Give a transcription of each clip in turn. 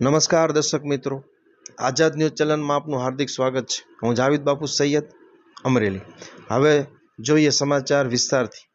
નમસ્કાર દર્શક મિત્રો. આઝાદ ન્યૂઝ ચેનલમાં આપનું હાર્દિક સ્વાગત છે. હું જાવેદ બાપુ સૈયદ અમરેલી. હવે જોઈએ સમાચાર વિસ્તારથી.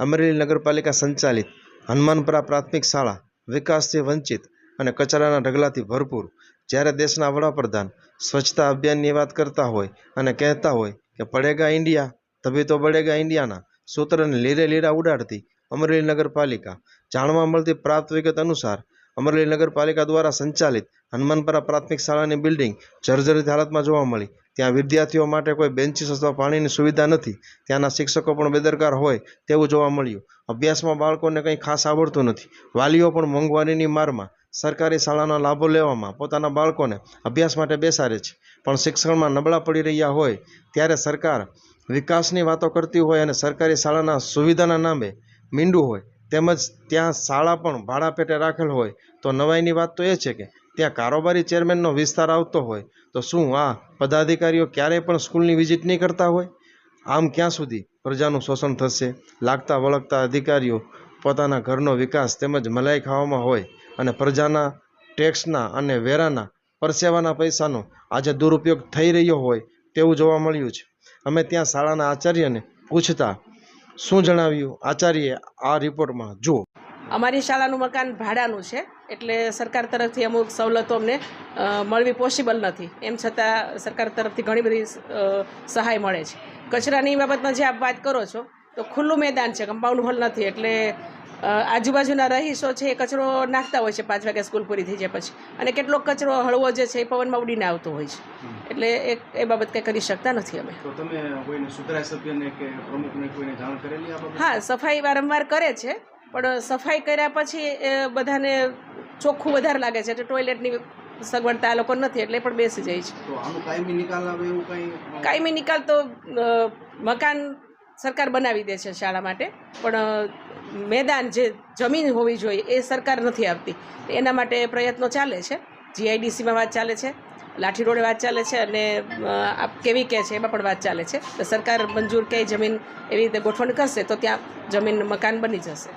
અમરેલી નગરપાલિકા સંચાલિત હનુમાનપરા પ્રાથમિક શાળા વિકાસથી વંચિત અને કચરાના ઢગલાથી ભરપૂર. જ્યારે દેશના વડાપ્રધાન સ્વચ્છતા અભિયાનની વાત કરતા હોય અને કહેતા હોય કે પડેગા ઇન્ડિયા, તભી તો બળેગા ઇન્ડિયાના સૂત્રને લીરે લીરા ઉડાડતી અમરેલી નગરપાલિકા જાણવા મળતી પ્રાપ્ત વિગત અનુસાર અમરેલી નગરપાલિકા દ્વારા સંચાલિત હનુમાનપરા પ્રાથમિક શાળાની બિલ્ડિંગ જર્જરિત હાલતમાં જોવા મળી. ત્યાં વિદ્યાર્થીઓ માટે કોઈ બેન્ચીસ અથવા પાણીની સુવિધા નથી. ત્યાંના શિક્ષકો પણ બેદરકાર હોય તેવું જોવા મળ્યું. અભ્યાસમાં બાળકોને કંઈ ખાસ આવડતું નથી. વાલીઓ પણ મોંઘવારીની મારમાં સરકારી શાળાના લાભો લેવામાં પોતાના બાળકોને અભ્યાસ માટે બેસાડે છે. પણ શિક્ષણમાં નબળા પડી રહ્યા હોય ત્યારે સરકાર વિકાસની વાતો કરતી હોય અને સરકારી શાળાના સુવિધાના નામે મીંડું હોય તેમજ ત્યાં શાળા પણ ભાડા પેટે રાખેલ હોય, તો નવાઈની વાત તો એ છે કે ત્યાં કારોબારી ચેરમેનનો વિસ્તાર આવતો હોય, તો શું આ પદાધિકારીઓ ક્યારેય પણ સ્કૂલની વિઝિટ નહીં કરતા હોય? આમ ક્યાં સુધી પ્રજાનું શોષણ થશે? લાગતા વળગતા અધિકારીઓ પોતાના ઘરનો વિકાસ તેમજ મલાઈ ખાવામાં હોય અને પ્રજાના ટેક્સના અને વેરાના પરસેવાના પૈસાનો આજે દુરુપયોગ થઈ રહ્યો હોય તેવું જોવા મળ્યું છે. અમે ત્યાં શાળાના આચાર્યને પૂછતા શું જણાવ્યું? આચાર્ય આ રિપોર્ટમાં જુઓ. અમારી શાળાનું મકાન ભાડાનું છે, એટલે સરકાર તરફથી અમુક સવલતો અમને મળવી પોસિબલ નથી. એમ છતાં સરકાર તરફથી ઘણી બધી સહાય મળે છે. કચરાની બાબતમાં જે આપ વાત કરો છો, તો ખુલ્લું મેદાન છે, કમ્પાઉન્ડ હોલ નથી, એટલે આજુબાજુના રહીશો છે એ કચરો નાખતા હોય છે પાંચ વાગ્યા સ્કૂલ પૂરી થઈ જાય પછી. અને કેટલોક કચરો હળવો જે છે એ પવનમાં ઉડીને આવતો હોય છે. એટલે એ એ બાબત કંઈ કરી શકતા નથી અમે. તો તમે કોઈને સુધારા સભ્યને કે પ્રમુખને કોઈને જાણ કરેલી હા સફાઈ વારંવાર કરે છે પણ સફાઈ કર્યા પછી એ બધાને ચોખ્ખું વધારે લાગે છે. એટલે ટોયલેટની સગવડતા આ લોકો નથી એટલે પણ બેસી જાય છે. તો આનું કાયમી નિકાલ આવે એવું કંઈ? કાયમી નિકાલ તો મકાન સરકાર બનાવી દે છે શાળા માટે પણ મેદાન જે જમીન હોવી જોઈએ એ સરકાર નથી આપતી. એના માટે પ્રયત્નો ચાલે છે. જીઆઈડીસીમાં વાત ચાલે છે. લાઠી રોડે વાત ચાલે છે અને આપ કેવી કે છે એમાં પણ વાત ચાલે છે. તો સરકાર મંજૂર કે જમીન એવી રીતે ગોઠવણ કરશે તો ત્યાં જમીન મકાન બની જશે.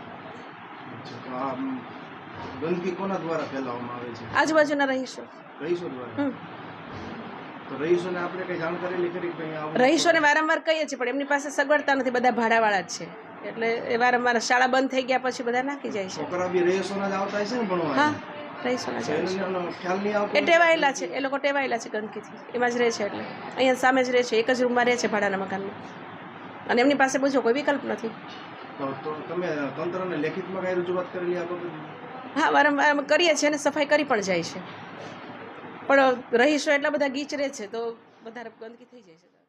આજુબાજુના રહીશો. રહીશોને આપણે કઈ જાણ કરેલી રહીશોને વારંવાર કહીએ છીએ પણ એમની પાસે સગવડતા નથી. બધા ભાડાવાળા જ છે. એટલે એ વારંવાર શાળા બંધ થઈ ગયા પછી બધા નાખી જાય છે. છોકરા બી જ આવતા ને ભણવા? હા એ ટેવાયેલા છે એ લોકો ટેવાયેલા છે ગંદકીથી. એમાં જ રહે છે એટલે. અહીંયા સામે જ રહે છે એક જ રૂમમાં રહે છે ભાડાના મકાનમાં. અને એમની પાસે બીજો કોઈ વિકલ્પ નથી. તો તો તમે તંત્રને લેખિતમાં કાંઈ રજૂઆત કરેલી આ બાબતે? હા વારંવાર કરીએ છીએ અને સફાઈ કરી પણ જાય છે. પણ રહીશો એટલા બધા ગીચ રહે છે તો વધારે ગંદકી થઈ જાય છે.